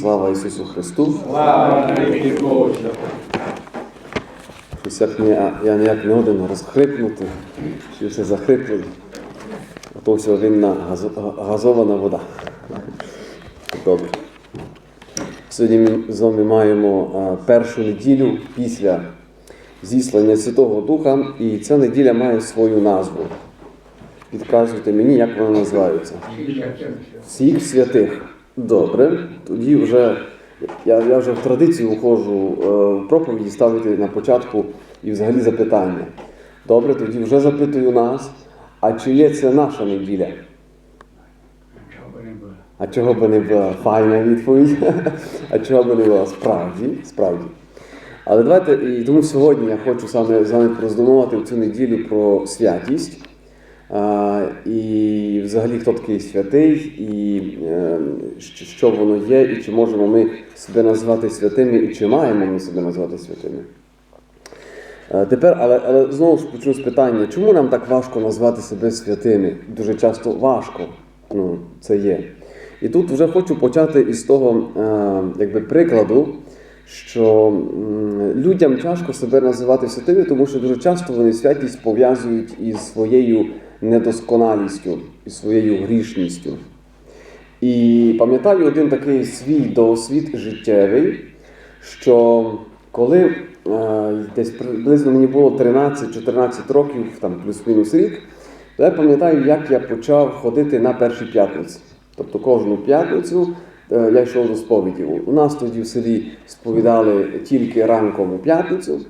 Слава Ісусу Христу! Слава як я ніяк не один розхрипнути, чи все захриплий. А то все винна газована вода. Добре. Сьогодні ми з вами маємо першу неділю після зіслання Святого Духа, і ця неділя має свою назву. Підказуйте мені, як вона називається. Всіх святих. Добре, тоді вже я, я вже в традицію входжу е, в проповіді ставити на початку і взагалі запитання. Добре, тоді вже запитую нас, а чи є це наша неділя? А чого би не була файна відповідь? А чого би не була справді? Справді. Але давайте, і тому сьогодні я хочу саме з вами роздумувати в цю неділю про святість. І взагалі хто такий святий, і е, що- воно є, і чи можемо ми себе назвати святими, і чи маємо ми себе назвати святими. Е, Тепер, але, але знову ж почну з питання, чому нам так важко назвати себе святими? Дуже часто важко ну, це є. І тут вже хочу почати із того е, якби, прикладу, що людям тяжко себе називати святими, тому що дуже часто вони святість пов'язують із своєю недосконалістю, із своєю грішністю. І пам'ятаю один такий свій досвід життєвий, що коли е, десь приблизно мені було 13-14 років, там плюс-мінус рік, то я пам'ятаю, як я почав ходити на перші п'ятниці. Тобто кожну п'ятницю е, я йшов до сповіді. У нас тоді в селі сповідали тільки ранком у п'ятницю.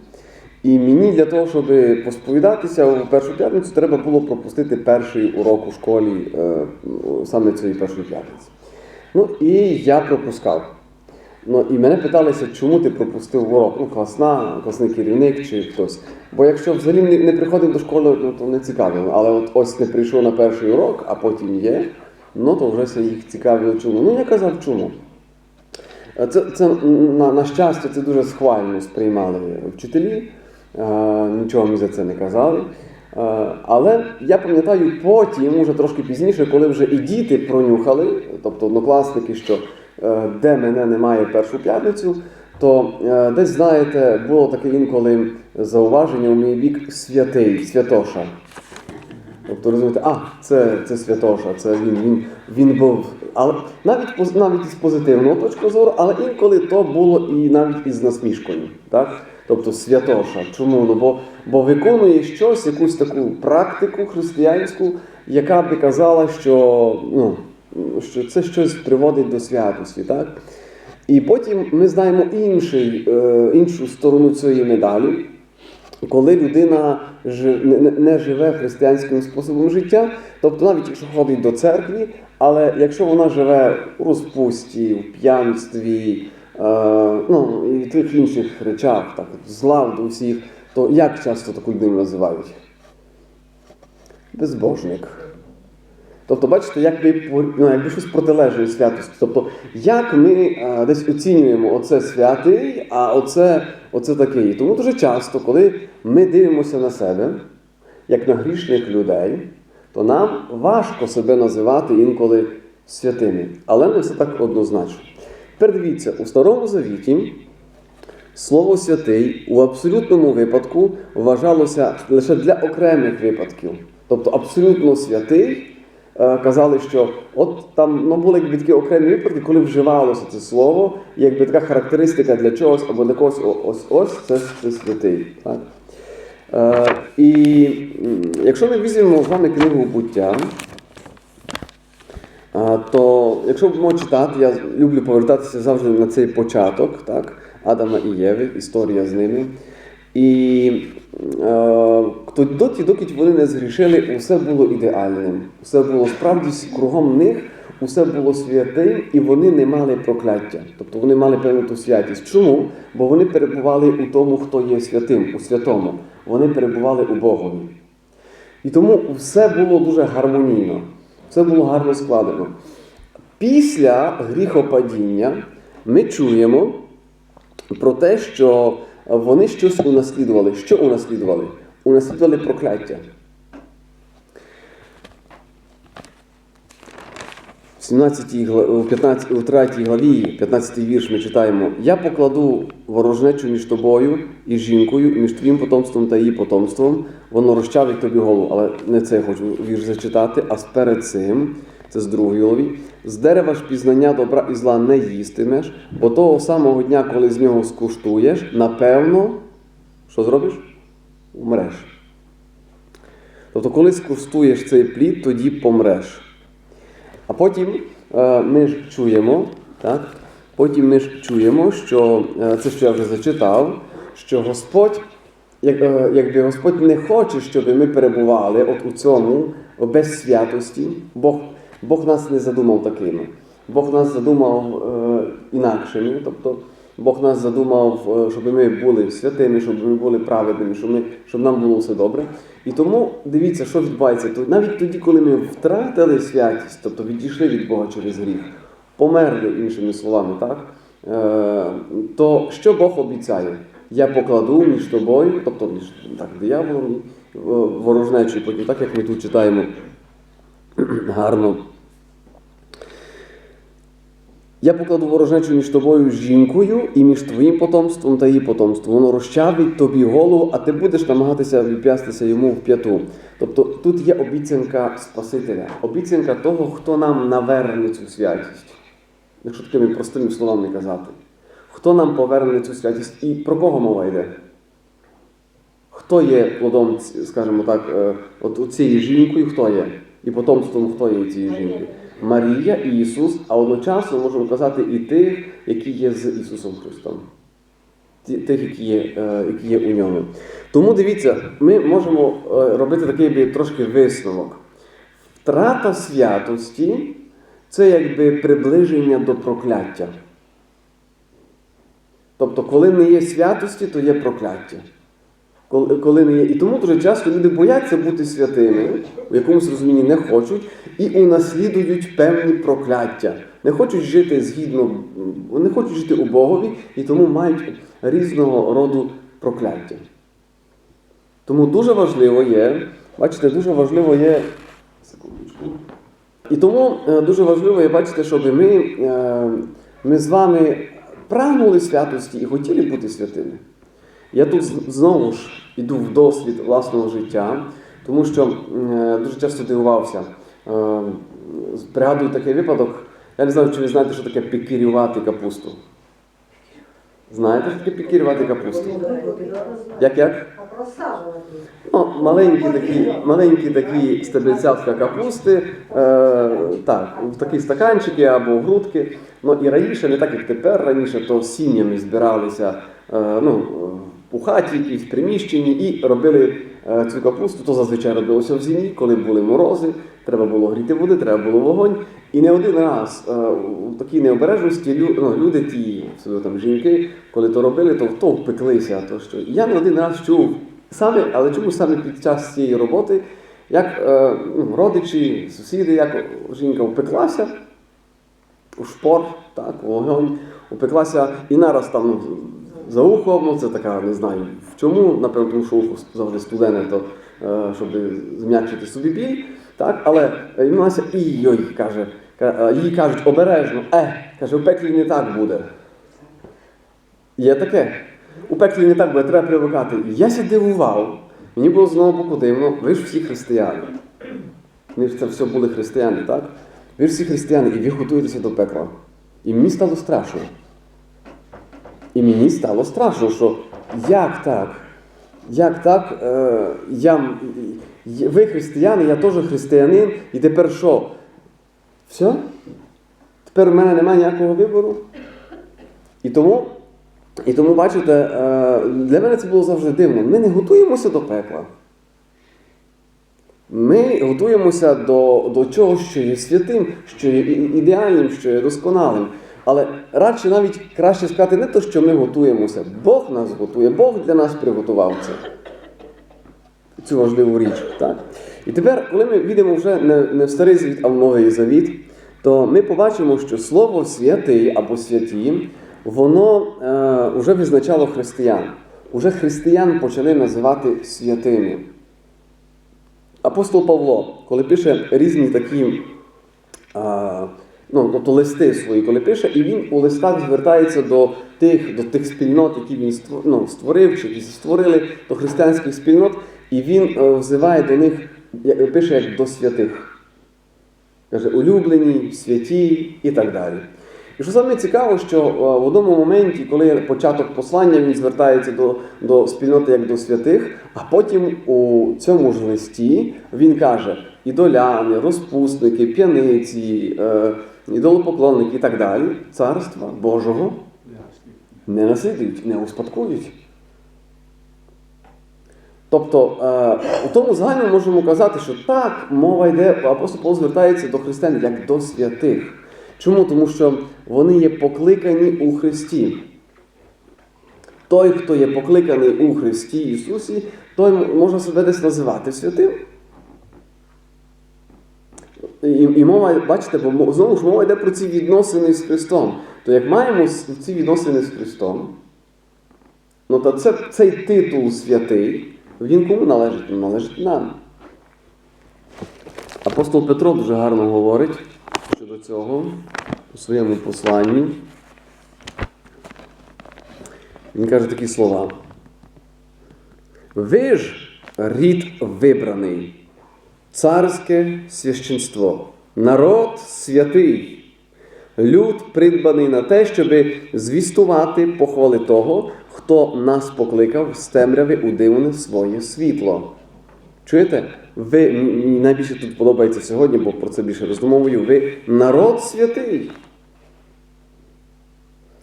І мені для того, щоб посповідатися у першу п'ятницю, треба було пропустити перший урок у школі е, саме цієї першої п'ятниці. Ну і я пропускав. Ну і мене питалися, чому ти пропустив урок? Ну, класна, класний керівник чи хтось. Бо якщо взагалі не, приходив до школи, ну, то не цікавило. Але от ось не прийшов на перший урок, а потім є, ну то вже все їх цікавило чому. Ну я казав, чому. Е, Це, це на, на щастя, це дуже схвально сприймали вчителі, нічого мені за це не казали. Е, Але я пам'ятаю потім, уже трошки пізніше, коли вже і діти пронюхали, тобто однокласники, що е, де мене немає першу п'ятницю, то е, десь, знаєте, було таке інколи зауваження у мій бік святий, святоша. Тобто розумієте, а, це, це святоша, це він, він, він був. Але навіть навіть із позитивного точки зору, але інколи то було і навіть із насмішкою. Так? Тобто святоша. Чому? Ну, бо, бо виконує щось, якусь таку практику християнську, яка би казала, що, ну, що це щось приводить до святості. Так? І потім ми знаємо інший, е, іншу сторону цієї медалі коли людина не- живе християнським способом життя, тобто навіть якщо ходить до церкви, але якщо вона живе у розпусті, в п'янстві, ну і в тих інших речах, так, зла до всіх, то як часто таку людину називають? Безбожник. Тобто, бачите, як по- ну, якби щось протилежує святості. Тобто, як ми е, десь оцінюємо оце святий, а оце, оце такий. Тому дуже часто, коли ми дивимося на себе, як на грішних людей, то нам важко себе називати інколи святими. Але не все так однозначно. Тепер дивіться, у Старому Завіті слово святий у абсолютному випадку вважалося лише для окремих випадків. Тобто абсолютно святий е, казали, що от там ну, були якби такі окремі випадки, коли вживалося це слово, якби така характеристика для чогось або для когось ось ось це, це святий. Так? Е, і якщо ми візьмемо з вами книгу буття, то якщо будемо читати, я люблю повертатися завжди на цей початок, так? Адама і Єви, історія з ними. І е, доті, доки вони не згрішили, усе було ідеальним. Усе було справді кругом них, усе було святим, і вони не мали прокляття. Тобто вони мали певну ту святість. Чому? Бо вони перебували у тому, хто є святим, у святому. Вони перебували у Богові. І тому все було дуже гармонійно, все було гарно складено. Після гріхопадіння ми чуємо про те, що вони щось унаслідували. Що унаслідували? Унаслідували прокляття. 17 гла- у 15, у 3 главі, 15 вірш ми читаємо: Я покладу ворожнечу між тобою і жінкою, між твоїм потомством та її потомством, воно розчавить тобі голову. Але не це я хочу вірш зачитати, а перед цим, це з другої главі, з дерева ж пізнання добра і зла не їстимеш, бо того самого дня, коли з нього скуштуєш, напевно, що зробиш? Умреш. Тобто, коли скуштуєш цей плід, тоді помреш. А потім е, ми ж чуємо, так? Потім ми ж чуємо, що е, це, що я вже зачитав, що Господь, як, е, якби Господь не хоче, щоб ми перебували от у цьому без святості. Бог, Бог нас не задумав такими. Бог нас задумав е, інакшими. Тобто Бог нас задумав, е, щоб ми були святими, щоб ми були праведними, щоб, ми, щоб нам було все добре. І тому дивіться, що відбувається. Навіть тоді, коли ми втратили святість, тобто відійшли від Бога через гріх, померли іншими словами, так? Е, то що Бог обіцяє? Я покладу між тобою, тобто між так, дияволом е, ворожнечою, так як ми тут читаємо гарно. Я покладу ворожнечу між тобою жінкою і між твоїм потомством та її потомством. Воно розчавить тобі голову, а ти будеш намагатися віп'ястися йому в п'яту. Тобто тут є обіцянка Спасителя, обіцянка того, хто нам наверне цю святість. Якщо такими простими словами казати. Хто нам поверне цю святість і про кого мова йде? Хто є плодом, скажімо так, е, от цієї жінкою, хто є? І потомством хто є цієї жінки? Марія і Ісус, а одночасно можемо казати і тих, які є з Ісусом Христом. Тих, які є, е, які є у ньому. Тому дивіться, ми можемо е, робити такий трошки висновок. Втрата святості це якби приближення до прокляття. Тобто, коли не є святості, то є прокляття. Коли, не є. І тому дуже часто люди бояться бути святими, в якомусь розумінні не хочуть, і унаслідують певні прокляття. Не хочуть жити згідно, не хочуть жити у Богові, і тому мають різного роду прокляття. Тому дуже важливо є, бачите, дуже важливо є. Секундочку. І тому е, дуже важливо є бачите, щоб ми, е, ми з вами прагнули святості і хотіли бути святими. Я тут знову ж іду в досвід власного життя, тому що е, дуже часто дивувався. Е, пригадую такий випадок. Я не знаю, чи ви знаєте, що таке пікірювати капусту. Знаєте, що таке пікірювати капусту? Як як? Ну, маленькі такі, маленькі такі стебельцятка капусти, е, так, в такі стаканчики або в грудки. Ну і раніше, не так як тепер, раніше то сім'ями збиралися е, ну, у хаті, якісь приміщенні і робили е, цю капусту. То зазвичай робилося в зимі, коли були морози, треба було гріти води, треба було вогонь. І не один раз е, у такій необережності ну, люди, ті там жінки, коли то робили, то, то впеклися. То що. Я не один раз чув саме, але чому саме під час цієї роботи, як е, ну, родичі, сусіди, як жінка впеклася у шпор, так, вогонь, упеклася і нараз там ну, за ухом, ну це така, не знаю в чому, напевно, тому що ухо завжди студене, то, е, щоб зм'якшити собі біль. Так, але е, і йой, каже, е, їй кажуть обережно, е, каже, у пеклі не так буде. Є таке. У пеклі не так буде, треба привикати. Я ся дивував. Мені було з одного боку дивно, ви ж всі християни. Ми ж це все були християни, так? Ви ж всі християни, і ви готуєтеся до пекла. І мені стало страшно. І мені стало страшно, що як так? Як так? Е, я, ви християни, я теж християнин, і тепер що? Все? Тепер в мене немає ніякого вибору. І тому, і тому бачите, е, для мене це було завжди дивно. Ми не готуємося до пекла. Ми готуємося до, до чогось, що є святим, що є ідеальним, що є досконалим. Але радше навіть краще сказати не те, що ми готуємося. Бог нас готує, Бог для нас приготував це. Цю важливу річ. Так? І тепер, коли ми відемо вже не, в старий завіт, а в новий завіт, то ми побачимо, що слово святий або святі, воно е, вже визначало християн. Уже християн почали називати святими. Апостол Павло, коли пише різні такі а, ну, тобто листи свої, коли пише, і він у листах звертається до тих, до тих спільнот, які він ну, створив, чи створили, до християнських спільнот, і він е, взиває до них, як- пише як до святих. Каже, улюблені, святі і так далі. І що саме цікаво, що е, в одному моменті, коли початок послання, він звертається до, до спільноти як до святих, а потім у цьому ж листі він каже: ідоляни, розпусники, п'яниці, е, ідолопоклонники і так далі, царства Божого не наслідують, не успадкують. Тобто, е, у тому загальному можемо казати, що так, мова йде, апостол Павло звертається до християн як до святих. Чому? Тому що вони є покликані у Христі. Той, хто є покликаний у Христі Ісусі, той може себе десь називати святим. І, і мова, бачите, бо знову ж мова йде про ці відносини з Христом. То як маємо ці відносини з Христом, ну то це, цей титул святий, він кому належить? Належить нам. Апостол Петро дуже гарно говорить щодо цього у своєму посланні. Він каже такі слова. Ви ж рід вибраний, царське священство, народ святий, люд придбаний на те, щоб звістувати похвали того, хто нас покликав з темряви у дивне своє світло. Чуєте? Ви мені найбільше тут подобається сьогодні, бо про це більше роздумовую. Ви народ святий.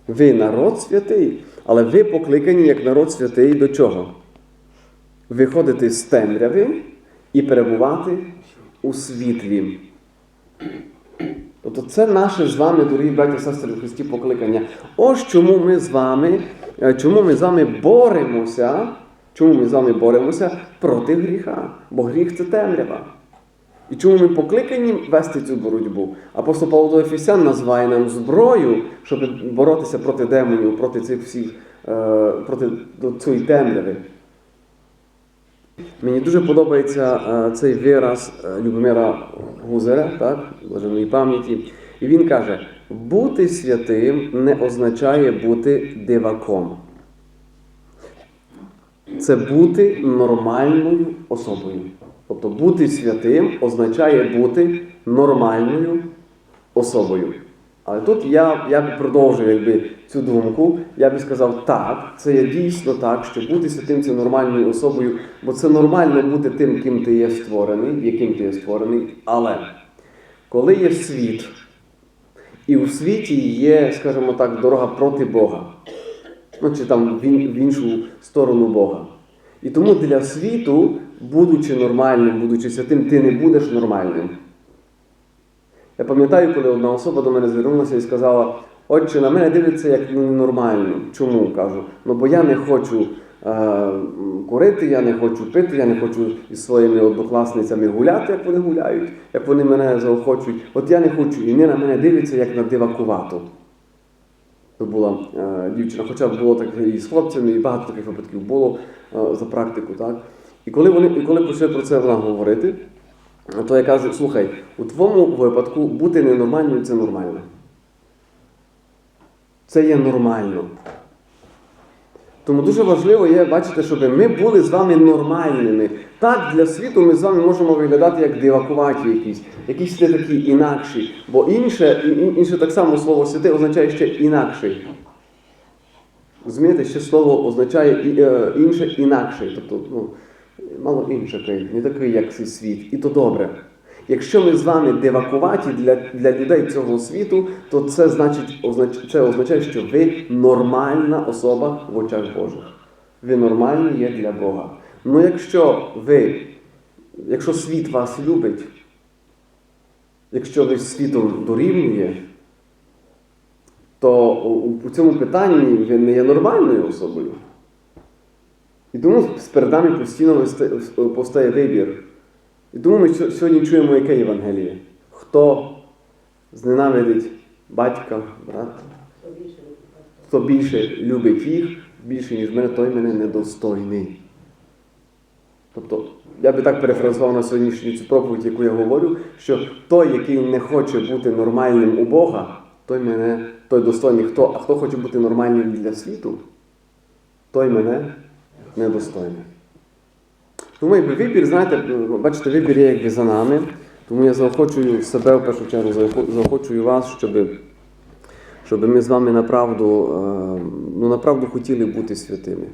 Ви народ святий, але ви покликані як народ святий до чого? Виходити з темряви і перебувати у світлі. Тобто це наше з вами, дорогі браті і сестри у Христі, покликання. Ось чому ми з вами, е, чому ми з вами боремося, чому ми з вами боремося проти гріха. Бо гріх це темрява. І чому ми покликані вести цю боротьбу? Апостол Павло до Ефесян називає нам зброю, щоб боротися проти демонів, проти цих всіх, е, проти цієї темряви. Мені дуже подобається е, цей вираз е, Любомира Гузера, так, блаженої пам'яті. І він каже: бути святим не означає бути диваком. Це бути нормальною особою. Тобто бути святим означає бути нормальною особою. Але тут я, я б продовжую якби, цю думку. Я би сказав, так, це є дійсно так, що бути святим це нормальною особою, бо це нормально бути тим, ким ти є створений, яким ти є створений. Але коли є світ, і у світі є, скажімо так, дорога проти Бога, ну чи там в іншу сторону Бога. І тому для світу, будучи нормальним, будучи святим, ти не будеш нормальним. Я пам'ятаю, коли одна особа до мене звернулася і сказала: Отче, на мене дивиться як ненормально. Чому? кажу? Ну бо я не хочу е, курити, я не хочу пити, я не хочу із своїми однокласницями гуляти, як вони гуляють, як вони мене заохочують. От я не хочу, і вони на мене дивляться як на дивакувату. То була е, дівчина, хоча було таке і з хлопцями, і багато таких випадків було е, за практику. Так? І коли вони і коли почали про це вона говорити, то я кажу, слухай, у твоєму випадку бути ненормальною це нормально. Це є нормально. Тому дуже важливо є бачити, щоб ми були з вами нормальними. Так, для світу ми з вами можемо виглядати як дивакуваті якісь, якісь не такі інакші. Бо інше, інше так само слово святе означає ще інакший. Розумієте, ще слово означає е, інше інакший. Тобто, ну, мало інший, не такий, як цей світ. І то добре. Якщо ми з вами девакуваті для, для людей цього світу, то це значить це означає, що ви нормальна особа в очах Божих. Ви нормальні є для Бога. Ну якщо ви, якщо світ вас любить, якщо ви світом дорівнює, то у цьому питанні ви не є нормальною особою. І тому перед нами постійно постає вибір. І тому ми сьогодні чуємо яке Євангеліє. Хто зненавидить батька, брата, хто більше любить їх, більше, ніж мене, той мене недостойний. Тобто, я би так перефразував на сьогоднішню цю проповідь, яку я говорю, що той, який не хоче бути нормальним у Бога, той мене, той достойний. Хто, а хто хоче бути нормальним для світу, той мене недостойний. Тому якби вибір, знаєте, бачите, вибір є якби за нами. Тому я заохочую себе в першу чергу, заохочую вас, щоб, щоб ми з вами направду, е, ну, направду хотіли бути святими.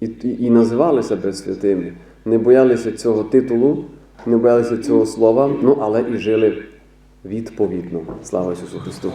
І, і, і називали себе святими, не боялися цього титулу, не боялися цього слова, ну але і жили відповідно. Слава Ісусу Христу!